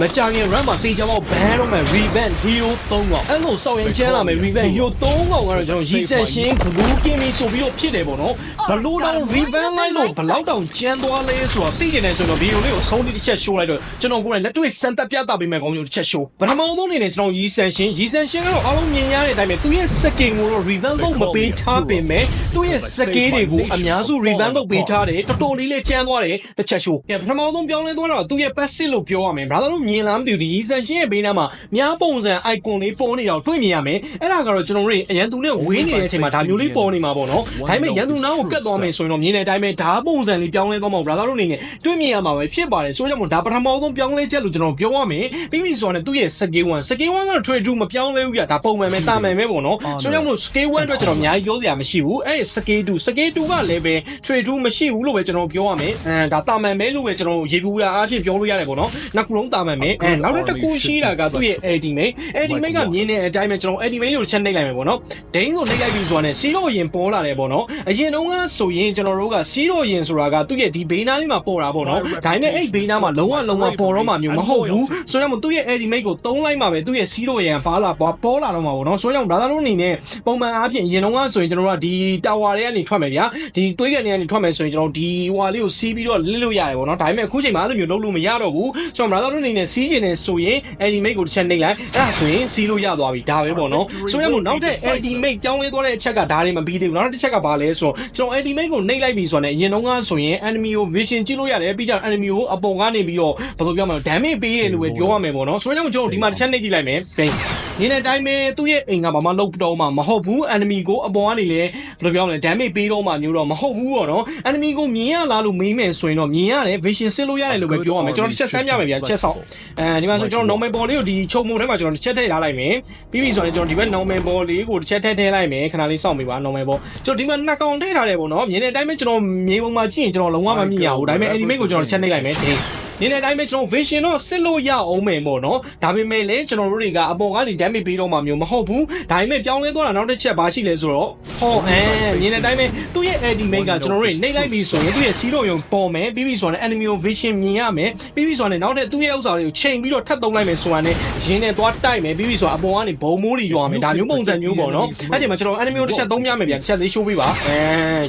မကြခင် run မှာတေချာပေါက် ban တော့မယ် revenge hero 3កောင်အဲ့လိုစောက်ရင်ချမ်းလာမယ် revenge hero 3កောင်ကတော့ကျွန်တော်ရီဆက်ရှင်း blue game ဆိုပြီးတော့ဖြစ်တယ်ပေါ့နော်ဘလို့တော့ revenge လိုက်လို့ဘလောက်တောင်ကျန်းသွားလဲဆိုတော့သိကျင်တယ်ဆိုတော့ video လေးကိုအဆုံးထိတစ်ချက် show လိုက်တော့ကျွန်တော်ကိုယ်တိုင်လက်တွေ့စံတက်ပြသပေးမယ်ကောင်းမျိုးတစ်ချက် show ပထမဆုံးအနေနဲ့ကျွန်တော်ရီဆက်ရှင်းရီဆက်ရှင်းကတော့အားလုံးမြင်ရတဲ့အတိုင်းပဲသူရဲ့ skin ကိုတော့ revenge လုပ်မပေးထားပင်မဲ့သူ့ရဲ့ skin တွေကိုအများစု revenge လုပ်ပေးထားတယ်တော်တော်လေးလေးကျန်းသွားတယ်တစ်ချက် show ကဲပထမဆုံးပြောင်းလဲသွားတော့သူ့ရဲ့ passive လို့ပြောရမယ် brother တို့မြင်လားမသိဘူးဒီရီဆက်ရှင်းရဲ့ဘေးနားမှာများပုံစံ icon လေးပေါ်နေတော့တွေ့မြင်ရမယ်အဲ့ဒါကတော့ကျွန်တော်တို့အရန်သူနဲ့ဝေးနေတဲ့အချိန်မှာဒါမျိုးလေးပေါ်နေမှာပေါ့နော်ဒါပေမဲ့ရန်သူနားကိုကတ်သွားမယ်ဆိုရင်တော့မြင်တဲ့အတိုင်းပဲဓာတ်ပုံစံလေးပြောင်းလဲသွားမှာ brother တို့အနေနဲ့တွေ့မြင်ရမှာပဲဖြစ်ပါတယ်ဆိုတော့ဒါပထမဆုံးပြောင်းလဲချက်လို့ကျွန်တော်ပြောရမယ်ပြီးပြီဆိုတော့သူ့ရဲ့ scale 1 scale 1ကတော့ trade 2မပြောင်းလဲဘူးပြဒါပုံမှန်ပဲတာမှန်ပဲပေါ့နော်ဆိုတော့မို့ scale 1အတွက်ကျွန်တော်အများကြီးပြောစရာမရှိဘူးအဲ့ scale 2 scale 2ကလည်းပဲ trade 2မရှိဘူးလို့ပဲကျွန်တော်ပြောရမယ်အဲဒါတာမှန်ပဲလို့ပဲကျွန်တော်ရေဘူးရအားဖြင့်ပြောလို့ရတယ်ပေါ့နော်နှစ်ခုလုံးတာမှန်ပဲအဲနောက်တစ်ခုရှိတာကသူ့ရဲ့ ultimate ultimate ကမြင်တဲ့အတိုင်းပဲကျွန်တော် ultimate လို့ချက်နှိပ်လိုက်မယ်ပေါ့နော်ဒိန်းကိုနှိပ်လိုက်ပြီဆိုတာနဲ့စီတော့ရင်ပေါ်လာတယ်ပေါ့နော်အရင်တုန်းကဆိုရင်ကျွန်တော်တို့ကစီတော့ရင်ဆိုတာကသူ့ရဲ့ဒီဘေးနားလေးမှာပေါ်တာပေါ့နော်ဒါပေမဲ့အဲ့ဘေးနားမှာလုံးဝလုံးဝပေါ်တော့မှမျိုးမဟုတ်ဘူးဆိုတော့သူ့ရဲ့ ultimate ကိုသုံးလိုက်မှပဲသူ့ရဲ့စီတော့ရင်ပါလာပေါ်လာတော့မှာပေါ့နော်ဆိုတော့ brother တို့အနေနဲ့ပုံမှန်အားဖြင့်အရင်တုန်းကဆိုရင်ကျွန်တော်တို့ကဒီ tower တွေကနေထွက်မယ်ဗျာဒီသွေးကန်တွေကနေထွက်မယ်ဆိုရင်ကျွန်တော်ဒီဟွာလေးကိုစီးပြီးတော့လစ်လို့ရတယ်ပေါ့နော်ဒါပေမဲ့အခုချိန်မှာအဲ့လိုမျိုးလုပ်လို့မရတော့ဘူးဆိုတော့ brother တို့အနေနဲ့စီးကျင်နေဆိုရင် ultimate ကိုတစ်ချက်နှိပ်လိုက်အဲ့ဒါဆိုရင်စီးလို့ရသွားပြီဒါပဲပေါ့နော်ဆိုရမို့နောက်တဲ့ ultimate ပြောင်းလဲသွားတဲ့အချက်ကဒါတွေမပြီးသေးဘူးနောက်တစ်ချက်ကဘာလဲဆိုတော့ကျွန်တော် ultimate ကိုနှိပ်လိုက်ပြီဆိုတော့အရင်တုန်းကဆိုရင် enemy ကို vision ကြည့်လို့ရတယ်ပြီးကြ enemy ကိုအပေါ်ကနေပြီးတော့ဘယ်လိုပြောမလဲ damage ပေးတယ်လို့ပဲပြောရမယ်ပေါ့နော်ဆိုတော့ကျွန်တော်ဒီမှာတစ်ချက်နှိပ်ကြည့်လိုက်မယ်ဘိန်း နေတဲ့အတိုင်းပဲသူ့ရဲ့အိမ်ကဘာမှလုပ်တော့မှမဟုတ်ဘူး enemy ကိုအပေါ်ကနေလေဘယ်လိုပြောမလဲ damage ပေးတော့မှမျိုးတော့မဟုတ်ဘူးပေါ့နော် enemy ကိုမြင်ရလားလို့မေးမယ်ဆိုရင်တော့မြင်ရတယ် vision စစ်လို့ရတယ်လို့ပဲပြောရမယ်ကျွန်တော်တစ်ချက်ဆန်းပြမယ်ဗျာတစ်ချက်ဆောက်အဲဒီမှာဆိုကျွန်တော် normal ball လေးကိုဒီချုံမုံထဲမှာကျွန်တော်တစ်ချက်ထည့်ထားလိုက်မယ်ပြီးပြီဆိုရင်ကျွန်တော်ဒီဘက် normal ball လေးကိုတစ်ချက်ထည့်ထည့်လိုက်မယ်ခဏလေးစောင့်ပေးပါ normal ball ကျွန်တော်ဒီမှာနှစ်ကောင်ထည့်ထားတယ်ပေါ့နော်မြင်တဲ့အတိုင်းပဲကျွန်တော်မြေပုံမှာကြည့်ရင်ကျွန်တော်လုံးဝမမြင်ရဘူးဒါပေမဲ့ anime ကိုကျွန်တော်တစ်ချက်နှိပ်လိုက်မယ် တင်းနေတဲ့အတိုင်းပဲကျွန်တော် vision တော့စစ်လို့ရအောင်မယ်ပေါ့နော်ဒါပေမဲ့လည်းကျွန်တော်တို့တွေကအပေါ်ကနေ damage ပေးတော့မှမျိုးမဟုတ်ဘူးဒါပေမဲ့ပြောင်းလဲသွားတာနောက်တစ်ချက်ဘာရှိလဲဆိုတော့ဟောအဲမြင်တဲ့အတိုင်းပဲသူ့ရဲ့ ultimate ကကျွန်တော်တို့တွေနှိပ်လိုက်ပြီဆိုရင်သူ့ရဲ့စီးတော့ယုံပေါ်မယ်ပြီးပြီဆိုရင် enemy vision မြင်ရမယ်ပြီးပြီဆိုရင်နောက်တဲ့သူ့ရဲ့ဥစ္စာတွေကိုချိန်ပြီးတော့ထပ်သုံးလိုက်မယ်ဆိုတာနဲ့ရင်းနဲ့သွားတိုက်မယ်ပြီးပြီဆိုတော့အပေါ်ကနေဘုံမိုးတွေရွာမယ်ဒါမျိုးပုံစံမျိုးပေါ့နော်အဲ့ချိန်မှာကျွန်တော် enemy ကိုတစ်ချက်သုံးပြမယ်ဗျာတစ်ချက်လေးရှိုးပေးပါအဲ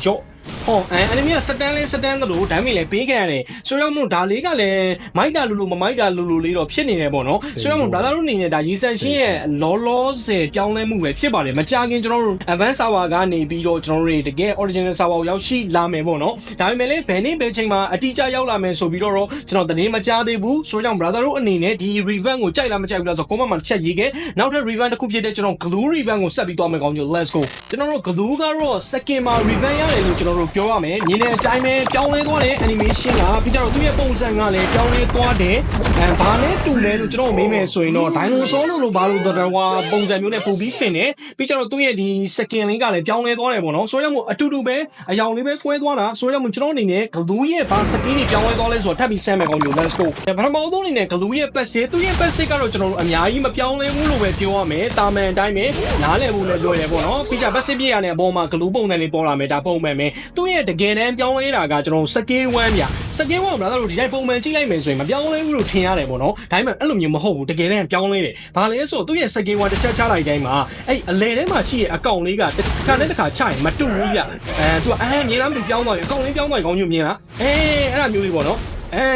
ရော့ ဟောအဲ enemy ကစတန်လေးစတန်သလိုဒိုင်းမီလည်းပေးခဲ့ရတယ်ဆိုတော့မို့ဒါလေးကလည်းမိုက်တာလူလူမမိုက်တာလူလူလေးတော့ဖြစ်နေတယ်ပေါ့နော်ဆိုတော့မို့ brother တို့အနေနဲ့ဒါရီဆန်ရှင်းရဲ့လောလောဆယ်ပြောင်းလဲမှုပဲဖြစ်ပါတယ်မကြခင်ကျွန်တော်တို့ advanced server ကနေပြီးတော့ကျွန်တော်တို့တွေတကယ် original server ကိုရောက်ရှိလာမယ်ပေါ့နော်ဒါပေမဲ့လည်းဘယ်နေ့ဘယ်ချိန်မှာအတိအကျရောက်လာမယ်ဆိုပြီးတော့ကျွန်တော်သတင်းမကြားသေးဘူးဆိုတော့ brother တို့အနေနဲ့ဒီ revamp ကိုကြိုက်လားမကြိုက်ဘူးလားဆိုတော့ comment မှာတစ်ချက်ရေးခဲ့နောက်ထပ် revamp တစ်ခုဖြစ်တဲ့ကျွန်တော် glue revamp ကိုဆက်ပြီးသွားမယ်ကောင်းမျိုး let's go ကျွန်တော်တို့ glue ကတော့ second မှာ revamp ရတယ်လို့ကျွန်တော်တို့ပြောရမယ်မြင်တဲ့အတိုင်းပဲပြောင်းလဲသွားတဲ့ animation ကပြီးကြတော့သူ့ရဲ့ပုံစံကလည်းပြောင်းလဲသွားတယ်အဲဘာလဲတူလဲလို့ကျွန်တော်မေးမယ်ဆိုရင်တော့ dinosaur လို့လို့ဘာလို့တော်တော်ပုံစံမျိုးနဲ့ပုံပြီးဆင်တယ်ပြီးကြတော့သူ့ရဲ့ဒီ second လေးကလည်းပြောင်းလဲသွားတယ်ပေါ့နော်ဆိုတော့မို့အတူတူပဲအယောင်လေးပဲကွဲသွားတာဆိုတော့မို့ကျွန်တော်အနေနဲ့ glue ရဲ့ဘာ skin တွေပြောင်းလဲသွားလဲဆိုတော့ထပ်ပြီးဆမ်းမယ်ကောင်းမျိုး let's go ပထမဆုံးအနေနဲ့ glue ရဲ့ passive သူ့ရဲ့ passive ကတော့ကျွန်တော်တို့အများကြီးမပြောင်းလဲဘူးလို့ပဲပြောရမယ်တာမန်အတိုင်းပဲနားလည်ဖို့လည်းပြောရပေါ့နော်ပြီးကြ passive ပြရတဲ့အပေါ်မှာ glue ပုံစံလေးပေါ်လာမယ်ဒါပုံမှန်ပဲသူ့ရဲ့တကယ်တမ်းပြောင်းလဲတာကကျွန်တော် scale 1ဗျ scale 1 brother တို့ဒီတိုင်းပုံမှန်ကြည့်လိုက်မယ်ဆိုရင်မပြောင်းလဲဘူးလို့ထင်ရတယ်ပေါ့နော်ဒါပေမဲ့အဲ့လိုမျိုးမဟုတ်ဘူးတကယ်တမ်းပြောင်းလဲတယ်ဘာလဲဆိုတော့သူ့ရဲ့ scale 1တစ်ချက်ချလိုက်တိုင်းမှာအဲ့အလဲထဲမှာရှိရဲ့အကောင့်လေးကတစ်ခါနဲ့တစ်ခါချရင်မတူဘူးဗျအဲသူကအဲမြင်လားမတူပြောင်းသွားပြီအကောင့်လေးပြောင်းသွားပြီကောင်းမျိုးမြင်လားအဲအဲ့ဒါမျိုးလေးပေါ့နော် အဲ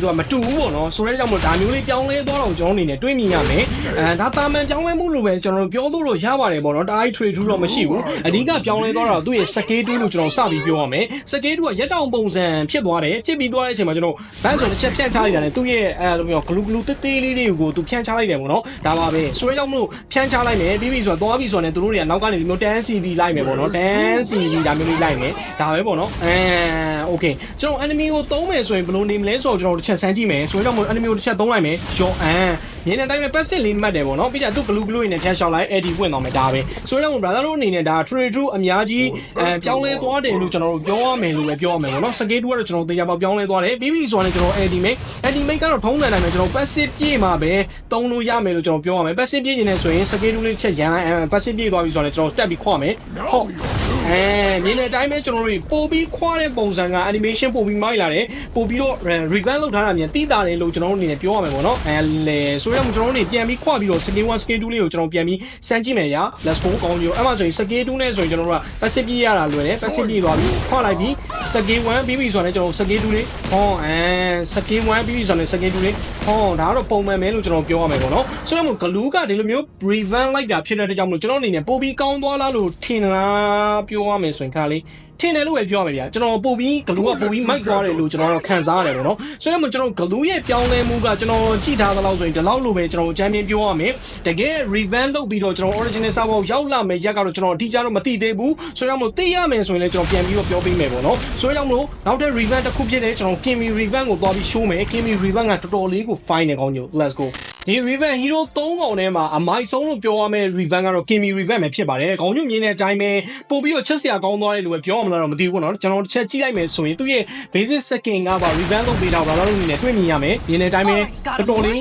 သူကမတူဘူးပေါ့နော်ဆိုရဲကြောင့်မို့ဒါမျိုးလေးပြောင်းလဲသွားတော့ကျွန်တော်အနေနဲ့တွေးမြင်ရမယ်အဲဒါတာမန်ပြောင်းလဲမှုလို့ပဲကျွန်တော်တို့ပြောလို့တော့ရပါတယ်ပေါ့နော်တား trade 2တော့မရှိဘူးအဓိကပြောင်းလဲသွားတာသူ့ရဲ့ scale 2လို့ကျွန်တော်စပြီးပြောရမယ် scale 2ကရက်တောင်ပုံစံဖြစ်သွားတယ်ဖြစ်ပြီးသွားတဲ့အချိန်မှာကျွန်တော်ဘန်းဆိုတစ်ချက်ဖြန့်ချလိုက်တာနဲ့သူ့ရဲ့အဲလိုမျိုး glue glue တေးသေးလေးတွေကိုသူဖြန့်ချလိုက်တယ်ပေါ့နော်ဒါပါပဲဆိုရဲကြောင့်မို့ဖြန့်ချလိုက်မယ်ပြီးပြီဆိုတော့သွားပြီဆိုတော့ねသူတို့တွေကနောက်ကနေဒီမျိုး 10cb လိုက်မယ်ပေါ့နော် 10cb ဒါမျိုးလေးလိုက်မယ်ဒါပဲပေါ့နော်အဲ okay ကျွန်တော် enemy ကိုသုံးမယ်ဆိုရင်ဘယ်လိုနေမလဲဆိုတော့ကျွန်တော်တစ်ချက်ဆန်းကြည့်မယ်ဆိုတော့ enemy ကိုတစ်ချက်သုံးလိုက်မယ်ရောအန်မြင်တဲ့အတိုင်းပဲ passive လေးမှတ်တယ်ပေါ့နော်ပြီးကြသူ glue glue နဲ့ဖြန့်ရှောက်လိုက် AD ပွင့်သွားမယ်ဒါပဲဆိုတော့ brother တို့အနေနဲ့ဒါ trade true အများကြီးအဲပြောင်းလဲသွားတယ်လို့ကျွန်တော်တို့ပြောရမယ်လို့ပဲပြောရမယ်ပေါ့နော် scale 2ကတော့ကျွန်တော်တရားပေါက်ပြောင်းလဲသွားတယ်ပြီးပြီဆိုတော့ကျွန်တော် AD mate AD mate ကတော့ထုံးစံတိုင်းပဲကျွန်တော် passive ပြေးမှာပဲသုံးလို့ရမယ်လို့ကျွန်တော်ပြောရမယ် passive ပြေးနေတယ်ဆိုရင် scale 2လေးချက်ရန်လိုက် passive ပြေးသွားပြီဆိုတော့ကျွန်တော်တက်ပြီးခွာမယ်ဟုတ်အဲမြင်တဲ့အတိုင်းပဲကျွန်တော်တို့ပို့ပြီးခွာတဲ့ပုံစံက animation ပို့ပြီးမိုက်လာတယ်ပို့ပြီးတော့ revamp လုပ်ထားတာမြန်တိတာတယ်လို့ကျွန်တော်တို့အနေနဲ့ပြောရမယ်ပေါ့နော်အဲလေဆိုတော့ကျွန်တော်တို့နေပြန်ပြီးခွာပြီးတော့ scale 1 scale 2လေးကိုကျွန်တော်ပြန်ပြီးစမ်းကြည့်မယ်ရာ let's go ကောင်းကြီးအဲ့မှာဆိုရင် scale 2နဲ့ဆိုရင်ကျွန်တော်တို့က passive ပြရတာလွယ်တယ် passive ပြသွားပြီးခွာလိုက်ပြီး scale 1ပြီးပြီဆိုတော့ကျွန်တော် scale 2လေးဟောအဲ scale 1ပြီးပြီဆိုတော့ scale 2လေးဟောဒါကတော့ပုံမှန်ပဲလို့ကျွန်တော်ပြောရမယ်ပေါ့နော်ဆိုတော့ glue ကဒီလိုမျိုး revamp လိုက်တာဖြစ်တဲ့အတွက်ကြောင့်မလို့ကျွန်တော်အနေနဲ့ပို့ပြီးကောင်းသွားလားလို့ထင်လားပြောရမယ်ဆိုရင်ခါလေးထင်တယ်လို့ပဲပြောရမယ်ဗျာကျွန်တော်ပို့ပြီးဂလူးကပို့ပြီးမိုက်သွားတယ်လို့ကျွန်တော်တော့ခံစားရတယ်ပေါ့နော်ဆိုတော့ကျွန်တော်ဂလူးရဲ့ပြောင်းလဲမှုကကျွန်တော်ကြည့်ထားသလောက်ဆိုရင်ဒီလောက်လိုပဲကျွန်တော်အချမ်းပြင်းပြောရမယ်တကယ် revamp လုပ်ပြီးတော့ကျွန်တော် original server ကိုရောက်လာမယ်ရက်ကတော့ကျွန်တော်အတိအကျတော့မသိသေးဘူးဆိုတော့မို့သိရမယ်ဆိုရင်လည်းကျွန်တော်ပြန်ပြီးတော့ပြောပေးမယ်ပေါ့နော်ဆိုတော့မို့နောက်တဲ့ revamp တစ်ခုဖြစ်တဲ့ကျွန်တော် Kimi revamp ကိုသွားပြီး show မယ် Kimi revamp ကတော်တော်လေးကို fine နေကောင်းညို let's go ဒီ Riven Hero 3កောင်ထဲမှာအမိုက်ဆုံးလို့ပြောရမယ့် Riven ကတော့ Kimi Riven ပဲဖြစ်ပါတယ်။ခေါင်းညွှန်မြင်တဲ့အတိုင်းပဲပို့ပြီးတော့ချက်စရာကောင်းသွားတယ်လို့ပဲပြောရမလားတော့မသိဘူးပေါ့နော်။ကျွန်တော်တစ်ချက်ကြည့်လိုက်မယ်ဆိုရင်သူ့ရဲ့ basic second ကပါ Riven လုပ်ပေးတာဘာလို့လဲနေတွေ့မြင်ရမယ်။မြင်တဲ့အတိုင်းပဲတော်တော်လေး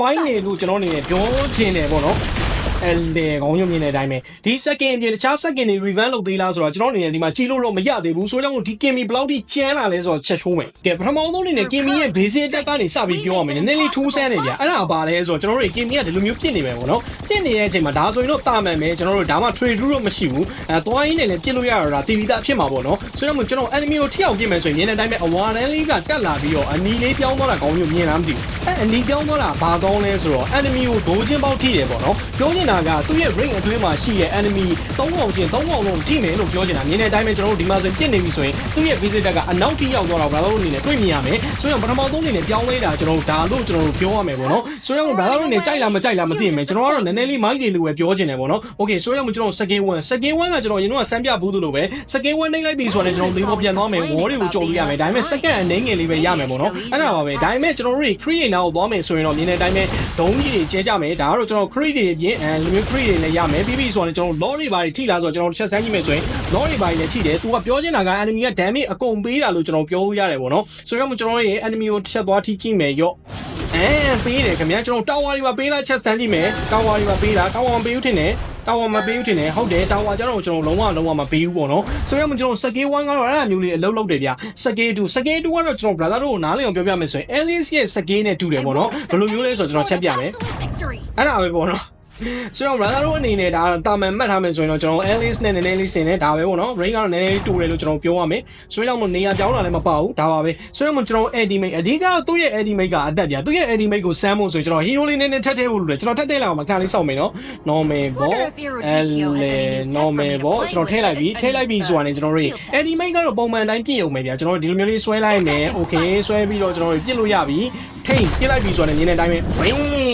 fine နေလို့ကျွန်တော်အနေနဲ့ပြောချင်တယ်ပေါ့နော်။ အဲ့လေခေါင်းညွှန်မြင်တဲ့အတိုင်းပဲဒီ second အပြင်တခြား second တွေ Riven လုပ်သေးလားဆိုတော့ကျွန်တော်အနေနဲ့ဒီမှာကြည့်လို့တော့မရသေးဘူး။ဆိုတော့ဒီ Kimi ဘယ်လောက်ထိကျန်းလာလဲဆိုတော့ချက်ချိုးမယ်။ကဲပထမဆုံးအနေနဲ့ Kimi ရဲ့ basic attack ကနေစပြီးပြောရမယ်။နည်းနည်းလေးထူးဆန်းနေကြ။အဲ့ဒါဘာလဲဆိုတော့ကျွန်တော်တို့ Kimi ကဒီလိုမျိုးပြစ်နေမယ်ပေါ့နော်။ပြစ်နေတဲ့အချိန်မှာဒါဆိုရင်တော့တာမှန်ပဲကျွန်တော်တို့ဒါမှ trade rule တော့မရှိဘူး။အဲသွားရင်းနဲ့လည်းပြစ်လို့ရတာတီဗီသားဖြစ်မှာပေါ့နော်။ဆိုတော့ကျွန်တော် enemy ကိုထိအောင်ပြစ်မယ်ဆိုရင်မြင်တဲ့အတိုင်းပဲအဝါတန်းလေးကတက်လာပြီးတော့အနီလေးပြောင်းသွားတာကောင်းမျိုးမြင်လားမသိဘူး။အဲအနီပြောင်းသွားတာဘာကောင်းလဲဆိုတော့ enemy ကိုဒိုးချင်းပေါက်ထိတယ်ပေါ့နော်။ပြောနေတာကသူ့ရဲ့ ring အတွင်းမှာရှိတဲ့ enemy ၃កောင်ချင်း၃កောင်လုံးထိမယ်လို့ပြောနေတာမြင်တဲ့အတိုင်းပဲကျွန်တော်တို့ဒီမှာဆိုရင်ပြစ်နေပြီဆိုရင်သူ့ရဲ့ visitor ကအနောက်ထိရောက်သွားတာဘာလို့အနေနဲ့တွေ့မြင်ရမယ်။ဆိုတော့ပထမဆုံးအနေနဲ့ပြောင်းလဲတာကျွန်တော်တို့ဒါလို့ကျွန်တော်တို့ပြောရမယ်ပေါ့နော်။ဆိုတော့ဘာလို့အနေနဲ့ကြိုက်လားမကြိုက်လားမသိမယ်ကျွန်တော်ကတော့နည်းနည်းလေးမိုက်တယ်လို့ပဲပြောချင်တယ်ပေါ့နော်။ Okay ဆိုတော့ကျွန်တော် second one second one ကကျွန်တော်ရင်တော့စမ်းပြဘူးသလိုပဲ second one နှိမ့်လိုက်ပြီဆိုတော့ကျွန်တော်လေးပေါ်ပြန်သွားမယ် wall တွေကိုကြော်လို့ရမယ်ဒါပေမဲ့ second အနေငယ်လေးပဲရမယ်ပေါ့နော်အဲ့ဒါပါပဲဒါပေမဲ့ကျွန်တော်တို့ create နာကိုသွားမယ်ဆိုရင်တော့မြင်တဲ့အတိုင်းပဲဒုံးကြီးတွေကျဲကြမယ်ဒါကတော့ကျွန်တော် create တွေအပြင်အဲလူမျိုး create တွေလည်းရမယ်ပြီးပြီဆိုတော့ကျွန်တော် law တွေပါတွေထိလာဆိုတော့ကျွန်တော်တစ်ချက်စမ်းကြည့်မယ်ဆိုရင် law တွေပါတွေလည်းထိတယ်သူကပြောချင်တာက enemy က damage အကုန်ပေးတာလို့ကျွန်တော်ပြောလို့ရတယ်ပေါ့နော်ဆိုတော့ကျွန်တော်ရဲ့ enemy ကိုတစ်ချက်သွားထိကြည့်မယ်ရော့အဲပေးတယ်ခင်ဗျာကျွန်တော်တာဝါတွေပါပေးလိုက်ချက်စမ်းကြည့်မယ်တာဝါတွေပါပေးတာတာဝါမပေးဘူးထင်တယ်တာဝါမပေးဘူးထင်တယ်ဟုတ်တယ်တာဝါကျတော့ကျွန်တော်လုံးဝလုံးဝမပေးဘူးပေါ့နော်ဆိုတော့ကျွန်တော်စကေး1ကတော့အဲ့ဒါမျိုးလေးအလုပ်လုပ်တယ်ဗျစကေး2စကေး2ကတော့ကျွန်တော် brother တို့ကိုနားလည်အောင်ပြောပြမယ်ဆိုရင် Alice ရဲ့စကေးနဲ့တူတယ်ပေါ့နော်ဘယ်လိုမျိုးလဲဆိုတော့ကျွန်တော်ချက်ပြမယ်အဲ့ဒါပဲပေါ့နော် ဆိုတော့ brother တို့အနေနဲ့ဒါတာမန်မှတ်ထားမယ်ဆိုရင်တော့ကျွန်တော် Alice နဲ့နည်းနည်းလေးဆင်နေဒါပဲပေါ့နော် Rain ကတော့နည်းနည်းလေးတူတယ်လို့ကျွန်တော်ပြောရမယ်ဆိုတော့မို့နေရာပြောင်းတာလည်းမပါဘူးဒါပါပဲဆိုတော့မို့ကျွန်တော် Eddie Mate အဓိကတော့သူ့ရဲ့ Eddie Mate ကအသက်ဗျာသူ့ရဲ့ Eddie Mate ကိုစမ်းဖို့ဆိုရင်ကျွန်တော် hero လေးနည်းနည်းထပ်ထည့်ဖို့လိုတယ်ကျွန်တော်ထပ်ထည့်လိုက်အောင်မခဏလေးစောင့်မယ်နော် normal ပေါ့ L normal ပေါ့ကျွန်တော်ထည့်လိုက်ပြီထည့်လိုက်ပြီဆိုတာနဲ့ကျွန်တော်တို့ Eddie Mate ကတော့ပုံမှန်တိုင်းပြည့်အောင်ပဲဗျာကျွန်တော်ဒီလိုမျိုးလေးဆွဲလိုက်မယ် okay ဆွဲပြီးတော့ကျွန်တော်တို့ပြည့်လို့ရပြီထိန်ပြစ်လိုက်ပြီဆိုတော့မြင်တဲ့အတိုင်းပဲဘင်း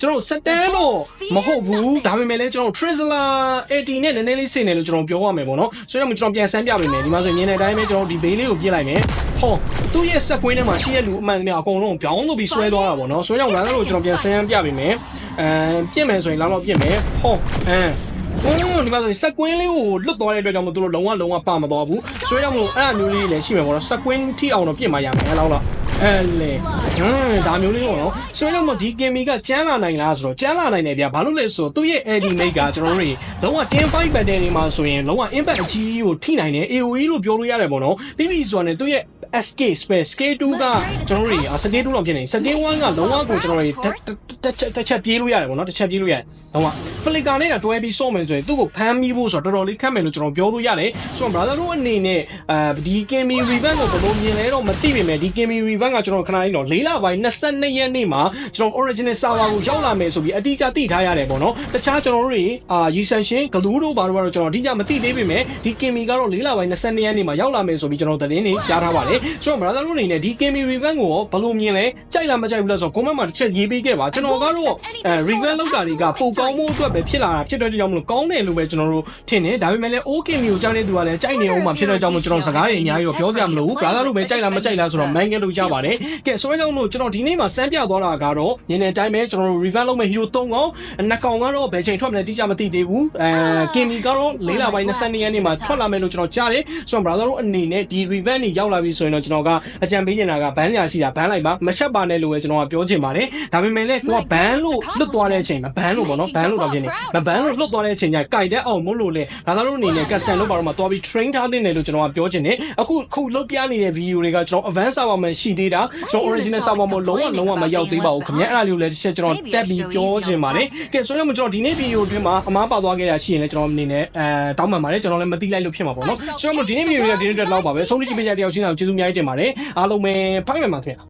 ကျွန်တော်စက်တန်းတော့မဟုတ်ဘူးဒါပေမဲ့လည်းကျွန်တော် Trizla 80နဲ့နည်းနည်းလေးဆင်တယ်လို့ကျွန်တော်ပြောရမယ်ပေါ့နော်ဆိုတော့ကျွန်တော်ပြန်ဆန်းပြပေးမယ်ဒီမှာဆိုမြင်တဲ့အတိုင်းပဲကျွန်တော်ဒီဘေးလေးကိုပြစ်လိုက်မယ်ဟောသူ့ရဲ့စက်ကွင်းထဲမှာရှိတဲ့လူအမှန်တည်းအကုန်လုံးပြောင်းလို့ပြီးဆွဲသွားတာပေါ့နော်ဆိုတော့ဘာလို့ကျွန်တော်ပြန်ဆန်းပြပေးမယ်အဲပြစ်မယ်ဆိုရင်လောက်လောက်ပြစ်မယ်ဟောအဲ။အော်ဒီမှာဆိုရင်စက်ကွင်းလေးကိုလွတ်သွားတဲ့အတွက်ကြောင့်မို့သူတို့လုံးဝလုံးဝပါမသွားဘူး။ဆွဲကြောင့်မို့အဲ့အမျိုးလေးလည်းရှိမယ်ပေါ့နော်။စက်ကွင်းထိအောင်တော့ပြင်မရမယ်အဲ့လောက်တော့ အဲလေဟမ်ဒါမျိုးလေးပေါ့နော်။ဆွဲကြောင့်မို့ဒီကင်မီကကျန်းလာနိုင်လားဆိုတော့ကျန်းလာနိုင်တယ်ဗျာ။ဘာလို့လဲဆိုတော့သူ့ရဲ့ AD mate ကကျွန်တော်တို့တွေလုံးဝ10 5 battle တွေမှာဆိုရင်လုံးဝ impact အကြီးကိုထိနိုင်တယ် AOE လို့ပြောလို့ရတယ်ပေါ့နော်။ပြီးပြီဆိုတော့ねသူ့ရဲ့ SK space scale 2ကကျွန်တော်တို့တွေ scale 2တော့ဖြစ်နေ scale 1ကလုံးဝကိုကျွန်တော်တို့တစ်ချက်တစ်ချက်ပြေးလို့ရတယ်ပေါ့နော်တစ်ချက်ပြေးလို့ရတယ်လုံးဝ flicker နဲ့တော့တွဲပြီးစော့မယ်ဆိုရင်သူ့ကိုဖမ်းမိဖို့ဆိုတော့တော်တော်လေးခက်မယ်လို့ကျွန်တော်ပြောလို့ရတယ်ဆိုတော့ brother တို့အနေနဲ့အဲဒီ Kimi Revamp ကိုဘယ်လိုမြင်လဲတော့မသိပေမဲ့ဒီ Kimi Revamp ကကျွန်တော်ခဏလေးတော့၄လပိုင်း22ရက်နေ့မှာကျွန်တော် original server ကိုရောက်လာမယ်ဆိုပြီးအတိအကျသိထားရတယ်ပေါ့နော်တခြားကျွန်တော်တို့တွေအာ Yisenshin Glue တို့ဘာတို့ကတော့ကျွန်တော်အတိအကျမသိသေးပေမဲ့ဒီ Kimi ကတော့၄လပိုင်း22ရက်နေ့မှာရောက်လာမယ်ဆိုပြီးကျွန်တော်သတင်းတွေကြားထားပါတယ်ဆိုတော့ brother တို့အနေနဲ့ဒီ Kimi Revamp ကိုဘယ်လိုမြင်လဲကြိုက်လားမကြိုက်ဘူးလားဆိုတော့ comment မှာတစ်ချက်ရေးပေးခဲ့ပါကျွန်တော်ကတော့အဲ Revamp လောက်တာတွေကပိုကောင်းမှုအတွက်ပဲဖြစ်လာတာဖြစ်တဲ့ကြောင့်မလို့ကောင်းတယ်လို့ပဲကျွန်တော်တို့ထင်တယ်ဒါပေမဲ့လည်း OK မျိုးကြောင်းတဲ့သူကလည်းကြိုက်နေအောင်မှဖြစ်တဲ့ကြောင့်မလို့ကျွန်တော်စကားတွေအများကြီးတော့ပြောစရာမလိုဘူး brother တို့ပဲကြိုက်လားမကြိုက်လားဆိုတော့ man ကလို့ကြပါတယ်ကဲဆိုတော့ကြောင့်မလို့ကျွန်တော်ဒီနေ့မှာစမ်းပြသွားတာကတော့ညနေတိုင်းပဲကျွန်တော်တို့ Revamp လုပ်မဲ့ Hero 3ကောင်နှစ်ကောင်ကတော့ဘယ်ချိန်ထွက်မလဲတိကျမသိသေးဘူးအဲ Kimi ကတော့လေးလပိုင်း22ရက်နေ့မှာထွက်လာမယ်လို့ကျွန်တော်ကြားတယ်ဆိုတော့ brother တို့အနေနဲ့ဒီ Revamp တွေရောက်လာပြီဆိုရင်တော့ကျွန်တော်ကအကြံပေးနေတာကဘန်းညာရှိတာဘန်းလိုက်ပါမချက်ပါနဲ့လို့ပဲကျွန်တော်ကပြောချင်ပါတယ်ဒါပေမဲ့လည်းကိုကဘန်လို့လွတ်သွားတဲ့အချိန်မှာဘန်လို့ပေါ့နော်ဘန်လို့တော့ဖြစ်နေမဘန်လို့လွတ်သွားတဲ့အချိန်ကျကြိုက်တဲ့အောင်မို့လို့လေဒါသာလို့အနေနဲ့ custom လို့ပါတော့မှသွားပြီး train ထားတဲ့တယ်လို့ကျွန်တော်ကပြောချင်တယ်အခုခုလုတ်ပြနေတဲ့ video တွေကကျွန်တော် advanced server မှာရှိသေးတာကျွန်တော် original server မှာလုံးဝလုံးဝမရောက်သေးပါဘူးခင်ဗျအဲ့ဒါလေးကိုလည်းတစ်ချက်ကျွန်တော်တက်ပြီးပြောချင်ပါတယ်ကဲဆိုတော့ကျွန်တော်ဒီနေ့ video အတွင်းမှာအမားပါသွားခဲ့တာရှိရင်လည်းကျွန်တော်အနေနဲ့အဲတောင်းပန်ပါတယ်ကျွန်တော်လည်းမသိလိုက်လို့ဖြစ်မှာပေါ့နော်ဆိုတော့ဒီနေ့ video ကဒီနေ့အတွက်လောက်ပါပဲဆုံးဖြတ်ကြည့်ပေးကြတဲ့တယောက်ချင်းအောင်ကျေးဇူးအများကြီးတင်ပါတယ်အားလုံးပဲဖိုင်မှန်ပါခင်ဗျ